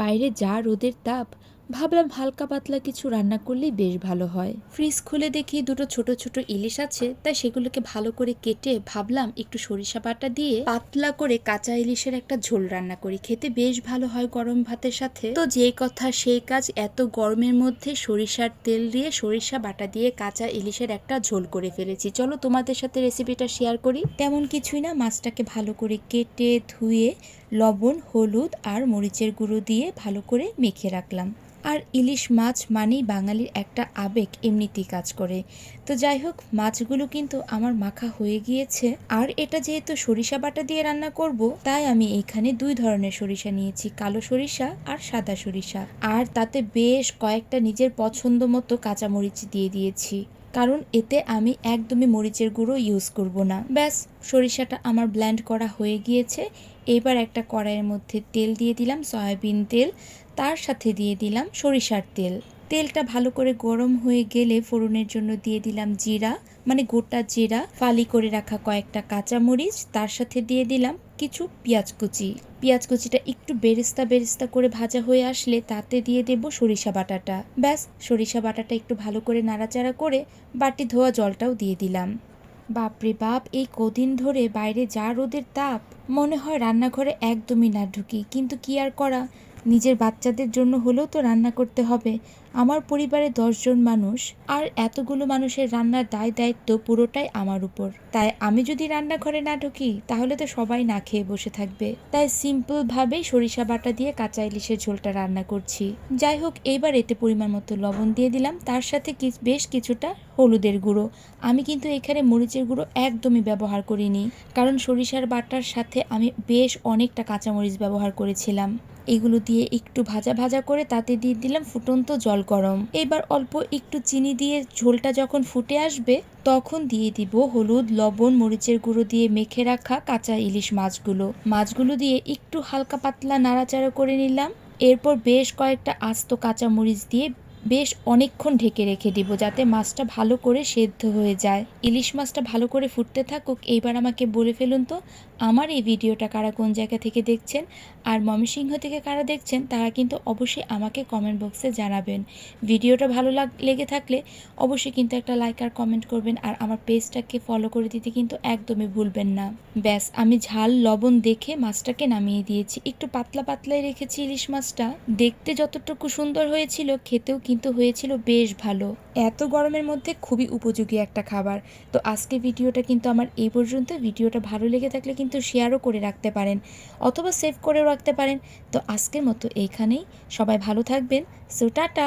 বাইরে যা রোদের তাপ, ভাবলাম হালকা পাতলা কিছু রান্না করলেই বেশ ভালো হয়। ফ্রিজ খুলে দেখি দুটো ছোট ছোট ইলিশ আছে, তাই সেগুলোকে ভালো করে কেটে ভাবলাম একটু সরিষা বাটা দিয়ে পাতলা করে কাঁচা ইলিশের একটা ঝোল রান্না করি। খেতে বেশ ভালো হয় গরম ভাতের সাথে। তো যেই কথা সেই কাজ, এত গরমের মধ্যে সরিষার তেল দিয়ে সরিষা বাটা দিয়ে কাঁচা ইলিশের একটা ঝোল করে ফেলেছি। চলো তোমাদের সাথে রেসিপিটা শেয়ার করি। তেমন কিছুই না, মাছটাকে ভালো করে কেটে ধুয়ে লবণ, হলুদ আর মরিচের গুঁড়ো দিয়ে ভালো করে মেখে রাখলাম। আর ইলিশ মাছ মানেই বাঙালির একটা আবেগ এমনিতেই কাজ করে। তো যাই হোক, মাছগুলো কিন্তু আমার মাখা হয়ে গিয়েছে। আর এটা যেহেতু সরিষা বাটা দিয়ে রান্না করব, তাই আমি এখানে দুই ধরনের সরিষা নিয়েছি, কালো সরিষা আর সাদা সরিষা। আর তাতে বেশ কয়েকটা নিজের পছন্দ মতো কাঁচামরিচ দিয়ে দিয়েছি। কারণ এতে আমি একদমই মরিচের গুঁড়ো ইউজ করব না। ব্যাস, সরিষাটা আমার ব্ল্যান্ড করা হয়ে গিয়েছে। এবার একটা কড়াইয়ের মধ্যে তেল দিয়ে দিলাম, সয়াবিন তেল। তার সাথে দিয়ে দিলাম সরিষার তেল। তেলটা ভালো করে গরম হয়ে গেলে ফোড়নের জন্য দিয়ে দিলাম জিরা মানে গোটা জিরা, ফালি করে রাখা কয়েকটা কাঁচামরিচ, তার সাথে দিয়ে দিলাম কিছু পেঁয়াজ কুচি। পেঁয়াজ কুচিটা একটু বেরেস্তা বেরেস্তা করে ভাজা হয়ে আসলে তাতে দিয়ে দেব সরিষা বাটাটা। ব্যাস, সরিষা বাটাটা একটু ভালো করে নাড়াচাড়া করে বাটি ধোয়া জলটাও দিয়ে দিলাম। বাপরে বাপ, এই কদিন ধরে বাইরে যা রোদের তাপ, মনে হয় রান্নাঘরে একদমই না ঢুকি, কিন্তু কি আর করা? নিজের বাচ্চাদের জন্য হলেও তো রান্না করতে হবে। আমার পরিবারে দশজন মানুষ, আর এতগুলো মানুষের রান্নার দায় দায়িত্ব পুরোটাই আমার উপর। তাই আমি যদি রান্নাঘরে না ঢুকি, তাহলে তো সবাই না খেয়ে বসে থাকবে। তাই সিম্পলভাবেই সরিষা বাটা দিয়ে কাঁচা ইলিশের ঝোলটা রান্না করছি। যাই হোক, এইবার এতে পরিমাণ মতো লবণ দিয়ে দিলাম। তার সাথে কি, বেশ কিছুটা হলুদের গুঁড়ো। আমি কিন্তু এখানে মরিচের গুঁড়ো একদমই ব্যবহার করিনি। কারণ সরিষার বাটার সাথে আমি বেশ অনেকটা কাঁচামরিচ ব্যবহার করেছিলাম। এগুলো দিয়ে একটু ভাজা ভাজা করে তাতে দিয়ে দিলাম ফুটন্ত জল গরম। এবার অল্প একটু চিনি দিয়ে ঝোলটা যখন ফুটে আসবে, তখন দিয়ে দিব হলুদ, লবণ, মরিচের গুঁড়ো দিয়ে মেখে রাখা কাঁচা ইলিশ মাছগুলো। মাছগুলো দিয়ে একটু হালকা পাতলা নাড়াচাড়া করে নিলাম। এরপর বেশ কয়েকটা আস্ত কাঁচা মরিচ দিয়ে বেশ অনেকক্ষণ ঢেকে রেখে দিব যাতে মাছটা ভালো করে সেদ্ধ হয়ে যায়। ইলিশ মাছটা ভালো করে ফুটতে থাকুক, এইবার আমাকে বলে ফেলুন তো, আমার এই ভিডিওটা কারা কোন জায়গা থেকে দেখছেন আর ময়মনসিংহ থেকে কারা দেখছেন তারা কিন্তু অবশ্যই আমাকে কমেন্ট বক্সে জানাবেন। ভিডিওটা ভালো লাগ, লেগে থাকলে অবশ্যই কিন্তু একটা লাইক আর কমেন্ট করবেন আর আমার পেজটাকে ফলো করে দিতে কিন্তু একদমই ভুলবেন না। ব্যাস, আমি ঝাল, লবণ দেখে মাছটাকে নামিয়ে দিয়েছি। একটু পাতলা পাতলাই রেখেছি ইলিশ মাছটা। দেখতে যতটুকু সুন্দর হয়েছিল, খেতেও কিন্তু হয়েছিল বেশ ভালো। এত গরমের মধ্যে খুবই উপযোগী একটা খাবার। তো আজকে ভিডিওটা কিন্তু আমার এই পর্যন্ত। ভিডিওটা ভালো লেগে থাকলে কিন্তু শেয়ারও করে রাখতে পারেন, অথবা সেভ করেও রাখতে পারেন। তো আজকের মতো এইখানেই। সবাই ভালো থাকবেন। So tata